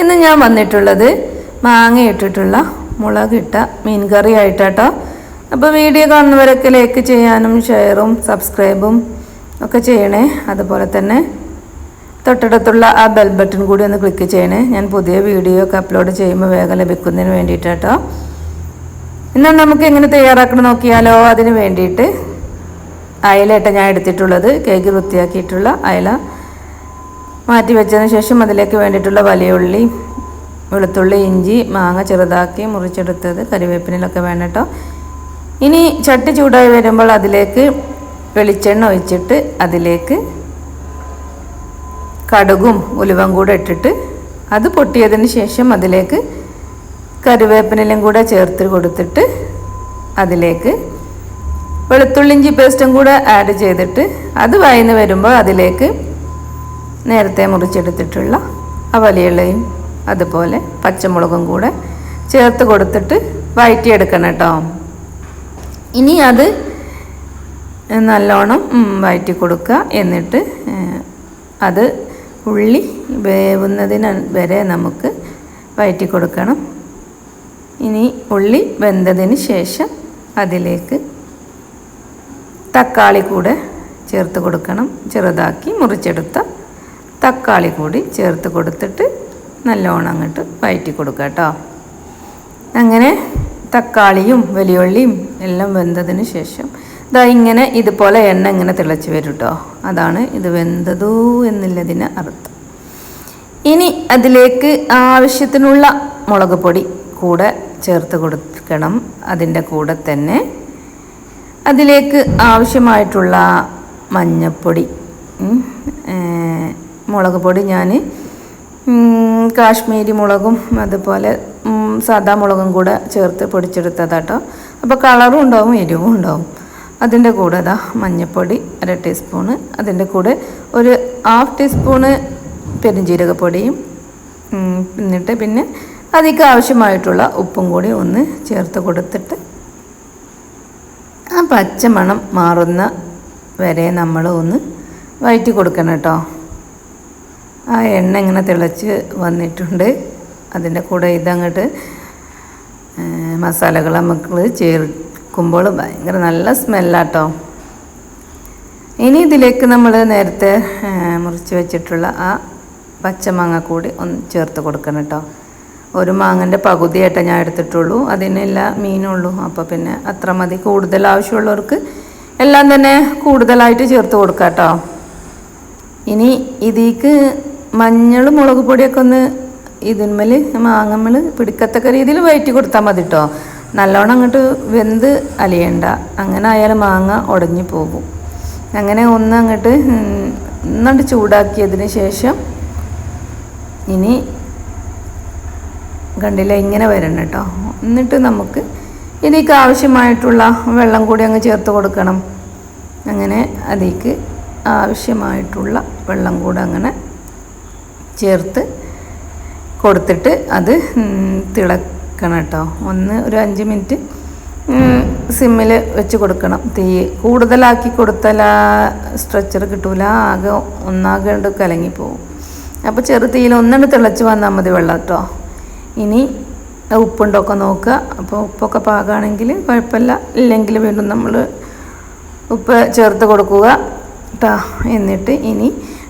ഇന്ന് ഞാൻ വന്നിട്ടുള്ളത് മാങ്ങ ഇട്ടിട്ടുള്ള മുളകിട്ട മീൻ കറി ആയിട്ടാട്ടോ അപ്പോൾ വീഡിയോ കാണുന്നവരൊക്കെ ലൈക്ക് ചെയ്യാനും ഷെയറും സബ്സ്ക്രൈബും ഒക്കെ ചെയ്യണേ. അതുപോലെ തന്നെ തൊട്ടടുത്തുള്ള ആ ബെൽ ബട്ടൺ കൂടി ഒന്ന് ക്ലിക്ക് ചെയ്യണേ. ഞാൻ പുതിയ വീഡിയോ ഒക്കെ അപ്ലോഡ് ചെയ്യുമ്പോൾ വേഗം ലഭിക്കുന്നതിന് വേണ്ടിയിട്ടാട്ടോ. എന്നാൽ നമുക്ക് എങ്ങനെ തയ്യാറാക്കണം നോക്കിയാലോ? അതിന് വേണ്ടിയിട്ട് അയലട്ട ഞാൻ എടുത്തിട്ടുള്ളത്. കേക്ക് വൃത്തിയാക്കിയിട്ടുള്ള അയല. മാറ്റി വെച്ചതിന് ശേഷം അതിലേക്ക് വേണ്ടിയിട്ടുള്ള വലിയ ഉള്ളി വെളുത്തുള്ളി ഇഞ്ചി മാങ്ങ ചെറുതാക്കി മുറിച്ചെടുത്തത് കരിവേപ്പിനിലൊക്കെ വേണം ഇനി ചട്ടി ചൂടായി വരുമ്പോൾ അതിലേക്ക് വെളിച്ചെണ്ണ ഒഴിച്ചിട്ട് അതിലേക്ക് കടുകും ഉലുവം കൂടെ ഇട്ടിട്ട് അത് പൊട്ടിയതിന് ശേഷം അതിലേക്ക് കറിവേപ്പിനെല്ലാം കൂടെ ചേർത്ത് കൊടുത്തിട്ട് അതിലേക്ക് വെളുത്തുള്ളിഞ്ചി പേസ്റ്റും കൂടെ ആഡ് ചെയ്തിട്ട് അത് വായന്ന് വരുമ്പോൾ അതിലേക്ക് നേരത്തെ മുറിച്ചെടുത്തിട്ടുള്ള ആ വലിയുള്ളയും അതുപോലെ പച്ചമുളകും കൂടെ ചേർത്ത് കൊടുത്തിട്ട് വഴറ്റിയെടുക്കണം കേട്ടോ. ഇനി അത് നല്ലോണം വഴറ്റി കൊടുക്കുക. എന്നിട്ട് അത് ഉള്ളി വേവുന്നതിന് വരെ നമുക്ക് വഴറ്റി കൊടുക്കണം. ഇനി ഉള്ളി വെന്തതിന് ശേഷം അതിലേക്ക് തക്കാളി കൂടെ ചേർത്ത് കൊടുക്കണം. ചെറുതാക്കി മുറിച്ചെടുത്ത തക്കാളി കൂടി ചേർത്ത് കൊടുത്തിട്ട് നല്ലോണം അങ്ങോട്ട് വയറ്റി കൊടുക്കുക കേട്ടോ. അങ്ങനെ തക്കാളിയും വലിയുള്ളിയും എല്ലാം വെന്തതിന് ശേഷം ഇതാ ഇങ്ങനെ ഇതുപോലെ എണ്ണ ഇങ്ങനെ തിളച്ച് വരും കേട്ടോ. അതാണ് ഇത് വെന്തതു എന്നുള്ളതിന് അർത്ഥം. ഇനി അതിലേക്ക് ആവശ്യത്തിനുള്ള മുളക് പൊടി കൂടെ ചേർത്ത് കൊടുക്കണം. അതിന്റെ കൂടെ തന്നെ അതിലേക്ക് ആവശ്യമായിട്ടുള്ള മഞ്ഞപ്പൊടി മുളക് പൊടി ഞാൻ കാശ്മീരി മുളകും അതുപോലെ സാദാ മുളകും കൂടെ ചേർത്ത് പൊടിച്ചെടുത്തതാട്ടോ. അപ്പോൾ കളറും ഉണ്ടാവും എരിവും ഉണ്ടാവും. അതിന്റെ കൂടെ അതാ മഞ്ഞൾപ്പൊടി അര ടീസ്പൂണ്. അതിന്റെ കൂടെ ഒരു ഹാഫ് ടീസ്പൂണ് പെരുംജീരകപ്പൊടിയും എന്നിട്ട് പിന്നെ അതിക്ക് ആവശ്യമായിട്ടുള്ള ഉപ്പും കൂടി ഒന്ന് ചേർത്ത് കൊടുത്തിട്ട് ആ പച്ചമണം മാറുന്ന വരെ നമ്മൾ ഒന്ന് വഴറ്റി കൊടുക്കണം കേട്ടോ. ആ എണ്ണ ഇങ്ങനെ തിളച്ച് വന്നിട്ടുണ്ട്. അതിന്റെ കൂടെ ഇതങ്ങോട്ട് മസാലകൾ നമുക്ക് ചേർക്കുമ്പോൾ ഭയങ്കര നല്ല സ്മെല്ലാട്ടോ. ഇനി ഇതിലേക്ക് നമ്മൾ നേരത്തെ മുറിച്ച് വെച്ചിട്ടുള്ള ആ പച്ചമാങ്ങ കൂടി ഒന്ന് ചേർത്ത് കൊടുക്കണം കേട്ടോ. ഒരു മാങ്ങന്റെ പകുതിയായിട്ടേ ഞാൻ എടുത്തിട്ടുള്ളൂ. അതിനെല്ല മീനുള്ളൂ അപ്പോൾ പിന്നെ അത്ര മതി. കൂടുതൽ ആവശ്യമുള്ളവർക്ക് എല്ലാം തന്നെ കൂടുതലായിട്ട് ചേർത്ത് കൊടുക്കാം കേട്ടോ. ഇനി ഇതിക്ക് മഞ്ഞൾ മുളക് പൊടിയൊക്കെ ഒന്ന് ഇതിന്മേൽ മാങ്ങമ്മൽ പിടിക്കത്തക്ക രീതിയിൽ വയറ്റി കൊടുത്താൽ മതി കേട്ടോ നല്ലോണം അങ്ങോട്ട് വെന്ത് അലിയണ്ട. അങ്ങനെ ആയാലും മാങ്ങ ഉടഞ്ഞു പോകും. അങ്ങനെ ഒന്ന് അങ്ങോട്ട് ഒന്നണ്ട് ചൂടാക്കിയതിന് ശേഷം ഇനി കണ്ടില്ല ഇങ്ങനെ വരണം കേട്ടോ. എന്നിട്ട് നമുക്ക് ഇതിലേക്ക് ആവശ്യമായിട്ടുള്ള വെള്ളം കൂടി അങ്ങ് ചേർത്ത് കൊടുക്കണം. അങ്ങനെ അതിലേക്ക് ആവശ്യമായിട്ടുള്ള വെള്ളം കൂടെ അങ്ങനെ ചേർത്ത് കൊടുത്തിട്ട് അത് തിളക്കണം കേട്ടോ. ഒന്ന് ഒരു അഞ്ച് മിനിറ്റ് സിമ്മിൽ വെച്ച് കൊടുക്കണം. തീ കൂടുതലാക്കി കൊടുത്താൽ സ്ട്രെച്ചർ കിട്ടൂല ആകെ ഒന്നാകെ കലങ്ങിപ്പോവും അപ്പോൾ ചെറു തീയിൽ ഒന്നെണ്ണം തിളച്ച് വന്നാൽ മതി വെള്ളം കേട്ടോ. ഇനി ഉപ്പുണ്ടൊക്കെ നോക്കുക. അപ്പോൾ ഉപ്പൊക്കെ പാകമാണെങ്കിൽ കുഴപ്പമില്ല. ഇല്ലെങ്കിൽ വീണ്ടും നമ്മൾ ഉപ്പ് ചേർത്ത് കൊടുക്കുക കേട്ടോ. എന്നിട്ട് ഇനി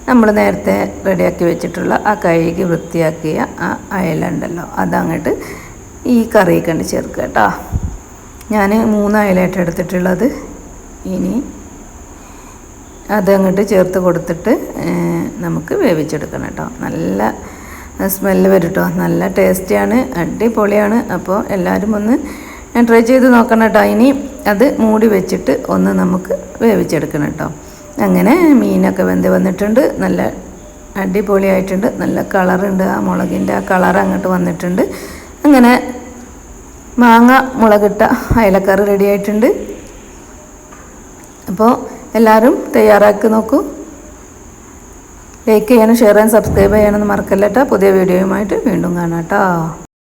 നമ്മൾ നേരത്തെ റെഡിയാക്കി വെച്ചിട്ടുള്ള ആ കഴുകി വൃത്തിയാക്കിയ ആ അയല ഉണ്ടല്ലോ അതങ്ങോട്ട് ഈ കറി കണ്ട് ചേർക്കുക കേട്ടോ. ഞാൻ മൂന്ന് അയലായിട്ട് എടുത്തിട്ടുള്ളത്. ഇനി അതങ്ങോട്ട് ചേർത്ത് കൊടുത്തിട്ട് നമുക്ക് വേവിച്ചെടുക്കണം കേട്ടോ. നല്ല സ്മെല്ല് വരും കേട്ടോ. നല്ല ടേസ്റ്റിയാണ് അടിപൊളിയാണ്. അപ്പോൾ എല്ലാവരും ഒന്ന് ട്രൈ ചെയ്ത് നോക്കണം കേട്ടോ. ഇനി അത് മൂടി വെച്ചിട്ട് ഒന്ന് നമുക്ക് വേവിച്ചെടുക്കണം കേട്ടോ. അങ്ങനെ മീനൊക്കെ വെന്ത് വന്നിട്ടുണ്ട്. നല്ല അടിപൊളിയായിട്ടുണ്ട്. നല്ല കളറുണ്ട് ആ മുളകിന്റെ. ആ കളർ അങ്ങോട്ട് വന്നിട്ടുണ്ട്. അങ്ങനെ മാങ്ങ മുളകിട്ട അയലക്കറി റെഡി ആയിട്ടുണ്ട്. അപ്പോൾ എല്ലാവരും തയ്യാറാക്കി നോക്കൂ. ലൈക്ക് ചെയ്യാനും ഷെയർ ചെയ്യാനും സബ്സ്ക്രൈബ് ചെയ്യാനൊന്നും മറക്കല്ല കേട്ടോ പുതിയ വീഡിയോയുമായിട്ട് വീണ്ടും കാണാം കേട്ടോ